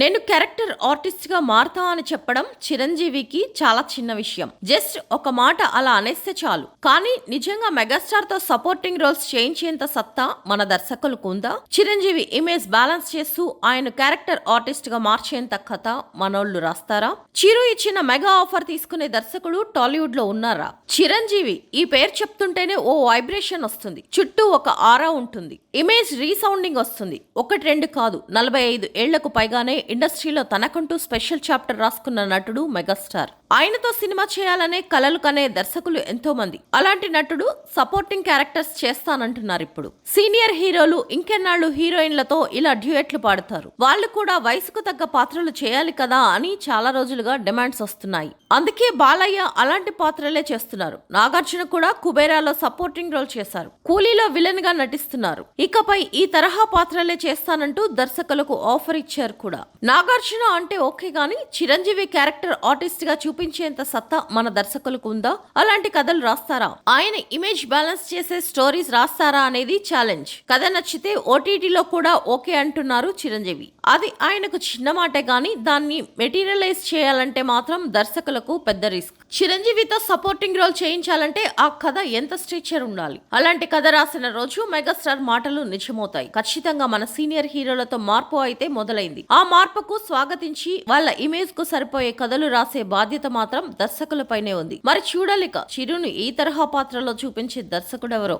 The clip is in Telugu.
నేను క్యారెక్టర్ ఆర్టిస్ట్గా మారతా అని చెప్పడం చిరంజీవికి చాలా చిన్న విషయం. జస్ట్ ఒక మాట అలా అనేస్తే చాలు. కానీ నిజంగా మెగాస్టార్తో సపోర్టింగ్ రోల్స్ చేయించేంత సత్తా మన దర్శకులకు ఉందా? చిరంజీవి ఇమేజ్ బ్యాలెన్స్ చేస్తూ ఆయన క్యారెక్టర్ ఆర్టిస్ట్గా మార్చేంత కథ మనోళ్ళు రాస్తారా? చిరు ఇచ్చిన మెగా ఆఫర్ తీసుకునే దర్శకుడు టాలీవుడ్లో ఉన్నారా? చిరంజీవి ఈ పేరు చెప్తుంటేనే ఓ వైబ్రేషన్ వస్తుంది. చుట్టూ ఒక ఆరా ఉంటుంది. ఇమేజ్ రీసౌండింగ్ వస్తుంది. ఒకటి రెండు కాదు నలభై ఐదు ఏళ్ళకు పైగానే ఇండస్ట్రీలో తనకంటూ స్పెషల్ చాప్టర్ రాసుకున్న నటుడు మెగాస్టార్. ఆయనతో సినిమా చేయాలనే కలలు కనే దర్శకులు ఎంతో మంది. అలాంటి నటుడు సపోర్టింగ్ క్యారెక్టర్స్ చేస్తానంటున్నారు ఇప్పుడు. సీనియర్ హీరోలు ఇంకెన్నాళ్ళు హీరోయిన్లతో ఇలా డ్యూయెట్లు పాడతారు. వాళ్ళు కూడా వయసుకు తగ్గ పాత్రలు చేయాలి కదా అని చాలా రోజులుగా డిమాండ్స్ వస్తున్నాయి. అందుకే బాలయ్య అలాంటి పాత్రలే చేస్తున్నారు. నాగార్జున కూడా కుబేరాలో సపోర్టింగ్ రోల్ చేశారు. కూలీలో విలన్గా నటిస్తున్నారు. ఇకపై ఈ తరహా పాత్రలే చేస్తానంటూ దర్శకులకు ఆఫర్ ఇచ్చారు కూడా. నాగార్జున అంటే ఓకే గాని చిరంజీవి క్యారెక్టర్ ఆర్టిస్ట్గా చూపించేంత సత్తా మన దర్శకులకు ఉందా అలాంటి కథలు రాస్తారా? ఆయన ఇమేజ్ బ్యాలెన్స్ చేసే స్టోరీస్ రాస్తారా అనేది ఛాలెంజ్. కథ నచ్చితే ఓటీటీలో కూడా ఓకే అంటున్నారు చిరంజీవి. అది ఆయనకు చిన్న మాటే గాని దాన్ని మెటీరియలైజ్ చేయాలంటే మాత్రం దర్శకులకు పెద్ద రిస్క్. చిరంజీవితో సపోర్టింగ్ రోల్ చేయించాలంటే ఆ కథ ఎంత స్ట్రీచర్ ఉండాలి? అలాంటి కథ రాసిన రోజు మెగాస్టార్ మాటలు నిజమవుతాయి. ఖచ్చితంగా మన సీనియర్ హీరోలతో మార్పు అయితే మొదలైంది. ఆ మార్పుకు స్వాగతించి వాళ్ళ ఇమేజ్కు సరిపోయే కథలు రాసే బాధ్యత మాత్రం దర్శకులపైనే ఉంది. మరి చూడలేక చిరును ఈ తరహా పాత్రలో చూపించే దర్శకుడెవరో?